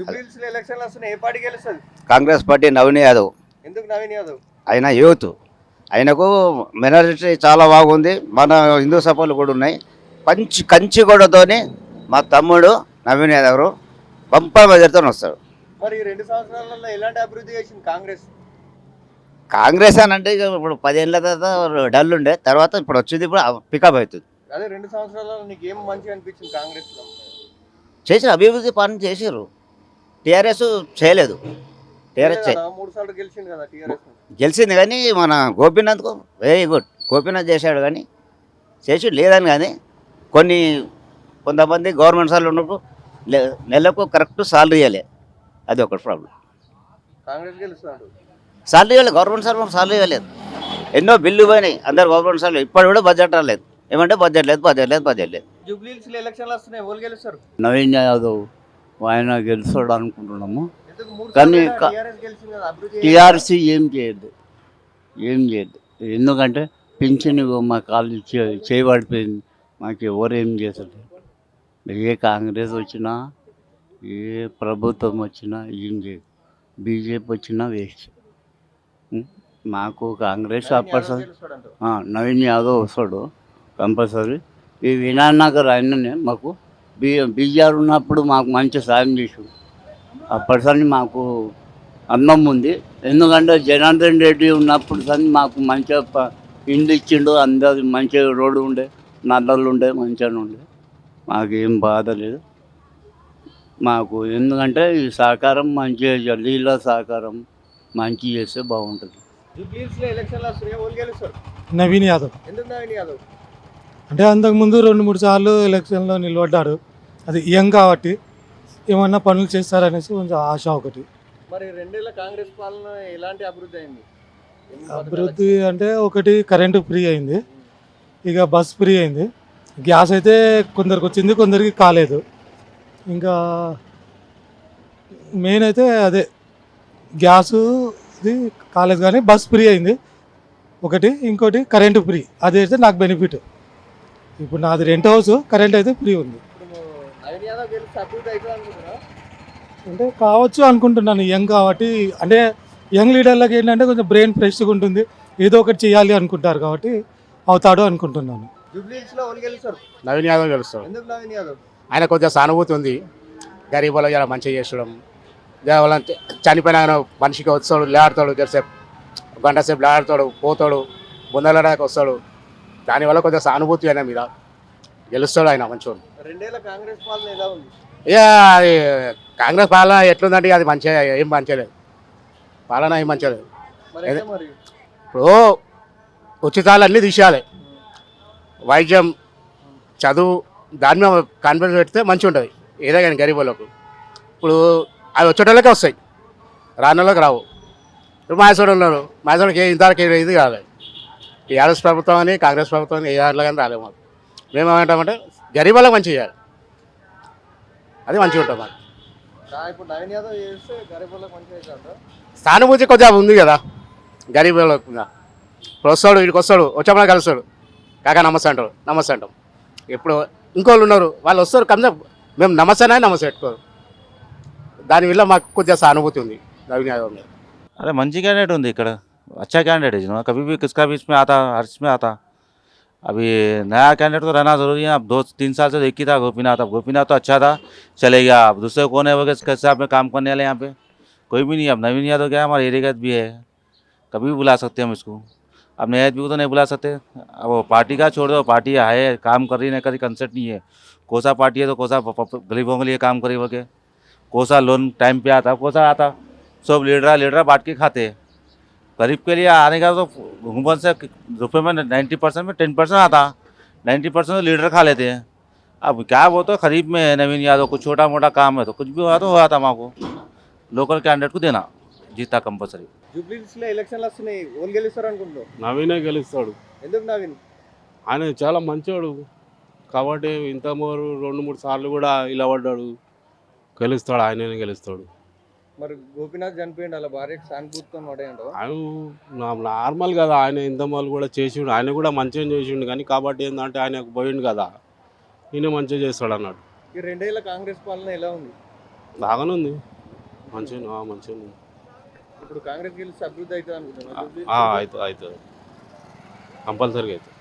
జూబ్లీహిల్స్లో ఎలక్షన్లు వస్తున్నాయి ఏ పార్టీ గెలుస్తుంది? కాంగ్రెస్ పార్టీ నవీన్ యాదవ్. ఎందుకు నవీన్ యాదవ్? ఆయన యూత్. ఆయనకు మెనారిటీ చాలా బాగుంది. మన హిందూ సభలు కూడా ఉన్నాయి. పంచి కంచిగూడతోని మా తమ్ముడు నవీన్ యాదవ్ పంప మెజర్తో వస్తాడు. మరి రెండు సంవత్సరాలలో ఎలాంటి అభివృద్ధి చేసింది కాంగ్రెస్? కాంగ్రెస్ అని అంటే ఇక ఇప్పుడు పదేళ్ళ తర్వాత డల్ ఉండే. తర్వాత ఇప్పుడు వచ్చింది ఇప్పుడు పికప్ అవుతుంది. అదే రెండు సంవత్సరాలలో నీకు ఏం మంచిగా అనిపించింది కాంగ్రెస్లో చేసిన అభివృద్ధి పనులు చేసారు టీఆర్ఎస్ చేయలేదు. టీఆర్ఎస్ గెలిచింది కదా టీఆర్ఎస్. గెలిచింది కానీ మన గోపీనాథ్కు వెరీ గుడ్ గోపీనాథ్ చేశాడు కానీ చేసి లేదని కానీ కొన్ని కొంతమంది గవర్నమెంట్ సార్లు ఉన్నప్పుడు నెలకు కరెక్ట్ సాలరీ ఇవ్వలే. అది ఒకటి ప్రాబ్లం సాలరీ ఇవ్వలేదు గవర్నమెంట్ సార్ సాలరీ ఇవ్వలేదు. ఎన్నో బిల్లు పోయినాయి అందరు గవర్నమెంట్ సార్లు ఇప్పటి కూడా బడ్జెట్ రాలేదు. ఏమంటే బడ్జెట్ లేదు బడ్జెట్ లేదు బడ్జెట్ లేదు. ఎలక్షన్లు వస్తున్నాయి నవీన్ యాదవ్. ఆయన గెలుస్తాడు అనుకుంటున్నాము. కానీ టీఆర్సీ ఏం చేయదు. ఏం చేయదు. ఎందుకంటే పింఛన్ మా కాళ్ళు చే- చేయబడిపోయింది. మాకు ఎవరు ఏం చేస్తారు? ఏ కాంగ్రెస్ వచ్చినా ఏ ప్రభుత్వం వచ్చినా ఏం చేయదు. బీజేపీ వచ్చినా వేస్ట్? మాకు కాంగ్రెస్. ఆ, నవీన్ యాదవ్ వస్తాడు కంపల్సరీ. ఈ వినాయనగర్ ఆయననే మాకు బీ బీజార్ ఉన్నప్పుడు మాకు మంచి సాయం చేసాడు అప్పటిసరి మాకు అన్నం ఉంది. ఎందుకంటే జనార్దన్ రెడ్డి ఉన్నప్పుడు సరి మాకు మంచిగా ఇండ్లు ఇచ్చిండు. అందరు మంచిగా రోడ్డు ఉండే నల్లలు ఉండే మంచిగా ఉండే. మాకేం బాధ లేదు. మాకు ఎందుకంటే ఈ సహకారం మంచిగా నీళ్ళ సహకారం మంచి చేస్తే బాగుంటుంది. నవీన్ యాదవ్. ఎందుకు నవీన్ యాదవ్? అంటే అంతకుముందు రెండు మూడు సార్లు ఎలక్షన్లో నిలబడ్డాడు. అది యంగ్ కాబట్టి ఏమన్నా పనులు చేస్తారనేసి కొంచెం ఆశ ఒకటి. మరి రెండేళ్ళ కాంగ్రెస్ పాలన ఎలాంటి అభివృద్ధి అయింది? అభివృద్ధి అంటే ఒకటి కరెంటు ఫ్రీ అయింది. ఇక బస్ ఫ్రీ అయింది. గ్యాస్ అయితే కొందరికి వచ్చింది కొందరికి కాలేదు. ఇంకా మెయిన్ అయితే అదే. గ్యాసు ఇది కాలేదు కానీ బస్ ఫ్రీ అయింది. ఒకటి ఇంకోటి కరెంటు ఫ్రీ. అది అయితే నాకు బెనిఫిట్. ఇప్పుడు నాది రెంట్ హౌస్ కరెంట్ అయితే ఫ్రీ ఉంది. అంటే కావచ్చు అనుకుంటున్నాను యంగ్ కాబట్టి. అంటే యంగ్ లీడర్లకు ఏంటంటే కొంచెం బ్రెయిన్ ఫ్రెష్గా ఉంటుంది ఏదో ఒకటి చేయాలి అనుకుంటారు కాబట్టి అవుతాడు అనుకుంటున్నాను. నవీన్ యాదవ్ గెలుస్తాడు. ఎందుకు నవీన్ యాదవ్? ఆయన కొద్దిగా సానుభూతి ఉంది. గరీబుల ఇలా మంచిగా చేసడం వాళ్ళని చనిపోయిన ఆయన మనిషికి వస్తాడు లేడతాడు జరసేపు గంట సేపు లేడతాడు పోతాడు బుందలడానికి వస్తాడు. దానివల్ల కొద్దిగా సానుభూతి ఆయన మీద గెలుస్తాడు ఆయన ఉంది? ఇక అది కాంగ్రెస్ పాలన ఎట్లుందంటే అది మంచిగా ఏం మంచిగా లేదు పాలన ఏం మంచిగా లేదు మరి ఎట్లా మరి? ఇప్పుడు ఉచితాలు అన్నీ తీసేయాలి. వైద్యం చదువు దాని మీద కాన్ఫిడెన్స్ పెడితే మంచిగా ఉంటుంది ఏదో కానీ గరీబ్ వాళ్ళకు. ఇప్పుడు అవి వచ్చేటోళ్ళకే వస్తాయి. రానోళ్ళకి రావు. ఇప్పుడు మాయసోడు ఉన్నారు. మాయసోడికి ఇంతవరకు ఇది కాదు టీఆర్ఎస్ ప్రభుత్వం అని కాంగ్రెస్ ప్రభుత్వం అని ఏదో కానీ రాలేము మేమేమంటామంటే గరీబ్ వాళ్ళకి మంచి చేయాలి. అది మంచిగా ఉంటుంది మాకు. సానుభూతి కొద్దిగా ఉంది కదా గరీబ్ ఇప్పుడు వస్తాడు వీడికి వస్తాడు వచ్చామని కలుస్తాడు. కాక నమస్తే అంటారు నమస్తే అంటాం. ఇప్పుడు ఇంకోళ్ళు ఉన్నారు వాళ్ళు వస్తారు కమ్మ మేము నమస్తేనే నమస్తే పెట్టుకోరు. దానివల్ల మాకు కొద్దిగా సానుభూతి ఉంది రవి అదే మంచిగానే ఉంది ఇక్కడ. अच्छा कैंडिडेट है जिन्होंने कभी भी किसका भी इसमें आता, हर इसमें आता। अभी नया कैंडिडेट तो रहना ज़रूरी है अब दो, तीन साल से तो एक ही था गोपीनाथ। अब गोपीनाथ तो अच्छा था, चले गया। अब दूसरे कौन है वो किस आप काम करने वाले यहाँ पे? कोई भी नहीं अब नवीन यादव क्या हमारे एरिया का भी है। कभी भी बुला सकते हम इसको। अब नया भी तो नहीं बुला सकते। अब वो पार्टी का छोड़ दो। पार्टी है काम कर रही नहीं करी कंसर्ट नहीं है। कोसा पार्टी है तो कोसा गरीबों के लिए काम करे वगे कोसा लोन टाइम पे आता, कोसा आता। सब लीडर लीडर बांट के खाते। हैं गरीब के लिए आने का तो घूमन से रुपये में नाइन्टी परसेंट में टेन परसेंट आता नाइन्टी परसेंट तो लीडर खा लेते हैं अब क्या वो तो खरीब में है नवीन यादव कुछ छोटा मोटा काम है तो कुछ भी हुआ तो हुआ था माँ को लोकल कैंडिडेट को देना जीता कंपलसरी జూబ్లీహిల్స్ లో ఎలక్షన్లు వస్తున్నాయి ఎవరు గెలుస్తారు అనుకుంటున్నావు నవీనే గెలుస్తాడు ఎందుకు నవీన్ ఆయన చాలా మంచోడు కాబట్టి ఇంత మూడు రెండు మూడు సార్లు కూడా ఇలా పడ్డాడు గెలుస్తాడు ఆయననే గెలుస్తాడు మరి గోపీనాథ్ చనిపోయింది అలా భార్యకు సానుభూతితో నా- నార్మల్ కదా ఆయన ఇంత వాళ్ళు కూడా చేసిండు ఆయన కూడా మంచిగా చేసిండు కానీ కాబట్టి ఏంటంటే ఆయన పోయిండు కదా. ఈయన మంచిగా చేస్తాడు అన్నాడు. ఈ రెండేళ్ళ కాంగ్రెస్ పాలన ఎలా ఉంది? బాగానే ఉంది. మంచిగా మంచిగా ఉంది. ఇప్పుడు కాంగ్రెస్ గెలిస్తే అభివృద్ధి అవుతుంది అనుకుంటున్నాను ఆ, అవుతుంది అవుతుంది కంపల్సరీగా అవుతుంది